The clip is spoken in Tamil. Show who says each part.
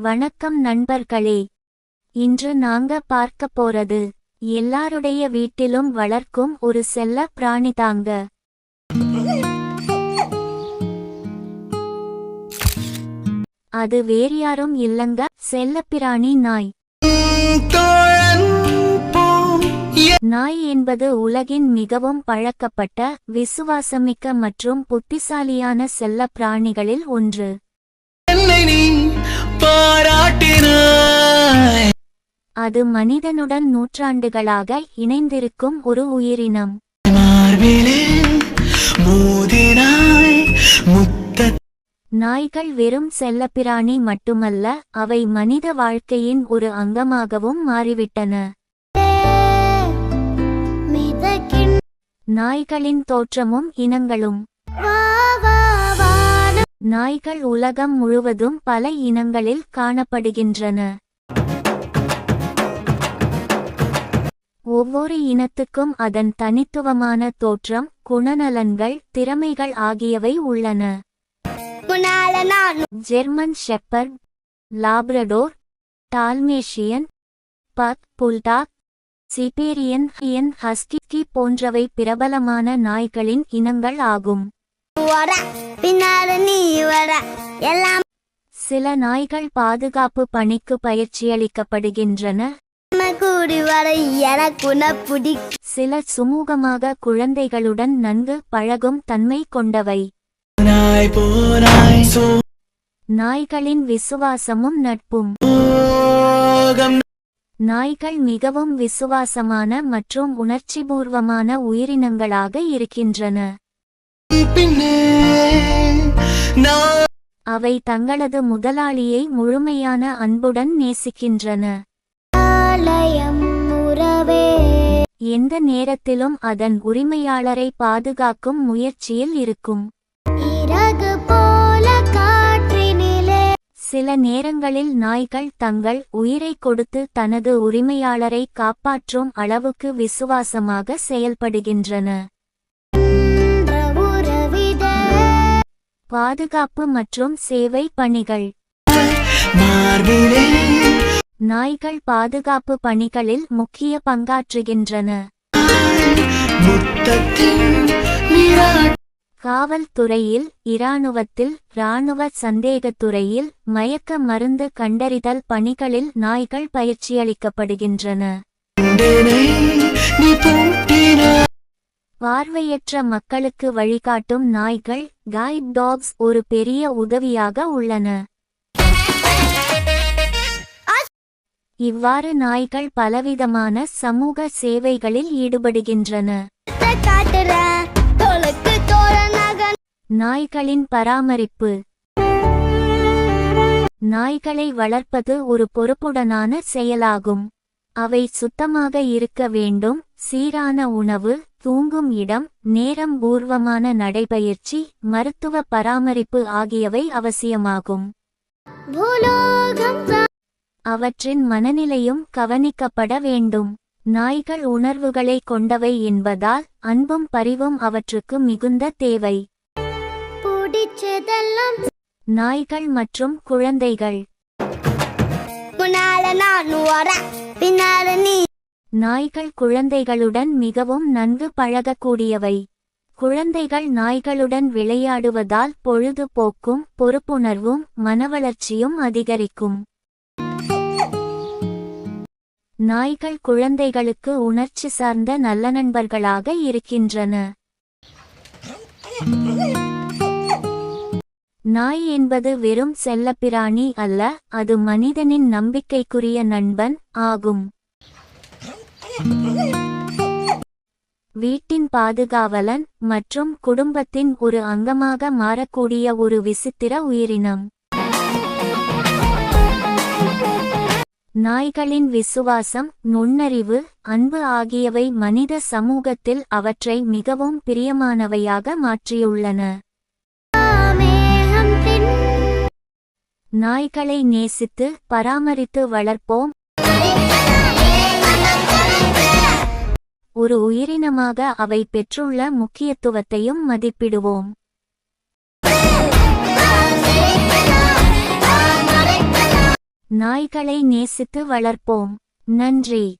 Speaker 1: வணக்கம் நண்பர்களே. இன்று நாங்க பார்க்க போறது எல்லாருடைய வீட்டிலும் வளர்க்கும் ஒரு செல்ல பிராணிதாங்க அது வேறு யாரும் இல்லங்க செல்லப்பிராணி நாய். நாய் என்பது உலகின் மிகவும் பழக்கப்பட்ட விசுவாசமிக்க மற்றும் புத்திசாலியான செல்ல பிராணிகளில் ஒன்று. அது மனிதனுடன் நூற்றாண்டுகளாக இணைந்திருக்கும் ஒரு உயிரினம். நாய்கள் வெறும் செல்லப்பிராணி மட்டுமல்ல அவை மனித வாழ்க்கையின் ஒரு அங்கமாகவும் மாறிவிட்டன. நாய்களின் தோற்றமும் இனங்களும். நாய்கள் உலகம் முழுவதும் பல இனங்களில் காணப்படுகின்றன. ஒவ்வொரு இனத்துக்கும் அதன் தனித்துவமான தோற்றம் குணநலன்கள் திறமைகள் ஆகியவை உள்ளன. German Shepherd Labrador Dalmatian pug bulldog Siberian ஹியன் husky போன்றவை பிரபலமான நாய்களின் இனங்கள் ஆகும். சில நாய்கள் பாதுகாப்பு பணிக்கு பயிற்சியளிக்கப்படுகின்றன.
Speaker 2: கூடி வர எனக்கு பிடிக்கும்
Speaker 1: சில சுமூகமாக குழந்தைகளுடன் நன்கு பழகும் தன்மை கொண்டவை. நாய்களின் விசுவாசமும் நட்பும். நாய்கள் மிகவும் விசுவாசமான மற்றும் உணர்ச்சிபூர்வமான உயிரினங்களாக இருக்கின்றன. அவை தங்களது முதலாளியை முழுமையான அன்புடன் நேசிக்கின்றன.
Speaker 2: ஆலயம் உறவே.
Speaker 1: எந்த நேரத்திலும் அதன் உரிமையாளரை பாதுகாக்கும் முயற்சியில் இருக்கும்.
Speaker 2: இறகு போல காற்றினிலே
Speaker 1: சில நேரங்களில் நாய்கள் தங்கள் உயிரை கொடுத்து தனது உரிமையாளரை காப்பாற்றும் அளவுக்கு விசுவாசமாக செயல்படுகின்றன. பாதுகாப்பு மற்றும் சேவை பணிகள்.
Speaker 3: மார்பிலே
Speaker 1: நாய்கள் பாதுகாப்பு பணிகளில் முக்கிய பங்காற்றுகின்றன. காவல்துறையில் இராணுவத்தில் இராணுவ சந்தேகத்துறையில் மயக்க மருந்து கண்டறிதல் பணிகளில் நாய்கள் பயிற்சியளிக்கப்படுகின்றன. பார்வையற்ற மக்களுக்கு வழிகாட்டும் நாய்கள் கைட் டாக்ஸ் ஒரு பெரிய உதவியாக உள்ளன. இவ்வாறு நாய்கள் பலவிதமான சமூக சேவைகளில் ஈடுபடுகின்றன. நாய்களின் பராமரிப்பு. நாய்களை வளர்ப்பது ஒரு பொறுப்புடனான செயலாகும். அவை சுத்தமாக இருக்க வேண்டும் சீரான உணவு தூங்கும் இடம் நேரம் பூர்வமான நடைபயிற்சி மருத்துவ பராமரிப்பு ஆகியவை அவசியமாகும். அவற்றின் மனநிலையும் கவனிக்கப்பட வேண்டும். நாய்கள் உணர்வுகளை கொண்டவை என்பதால் அன்பும் பரிவும் அவற்றுக்கு மிகுந்த தேவை. நாய்கள் மற்றும் குழந்தைகள். நாய்கள் குழந்தைகளுடன் மிகவும் நன்கு பழகக்கூடியவை. குழந்தைகள் நாய்களுடன் விளையாடுவதால் பொழுதுபோக்கும் பொறுப்புணர்வும் மனவளர்ச்சியும் அதிகரிக்கும். நாய்கள் குழந்தைகளுக்கு உணர்ச்சி சார்ந்த நல்ல நண்பர்களாக இருக்கின்றன. நாய் என்பது வெறும் செல்லப்பிராணி அல்ல அது மனிதனின் நம்பிக்கைக்குரிய நண்பன் ஆகும். வீட்டின் பாதுகாவலன் மற்றும் குடும்பத்தின் ஒரு அங்கமாக மாறக்கூடிய ஒரு விசித்திர உயிரினம். நாய்களின் விசுவாசம் நுண்ணறிவு அன்பு ஆகியவை மனித சமூகத்தில் அவற்றை மிகவும் பிரியமானவையாக மாற்றியுள்ளன. நாய்களை நேசித்து பராமரித்து வளர்ப்போம். ஒரு உயிரினமாக அவை பெற்றுள்ள முக்கியத்துவத்தையும் மதிப்பிடுவோம். நாய்களை நேசித்து வளர்ப்போம். நன்றி.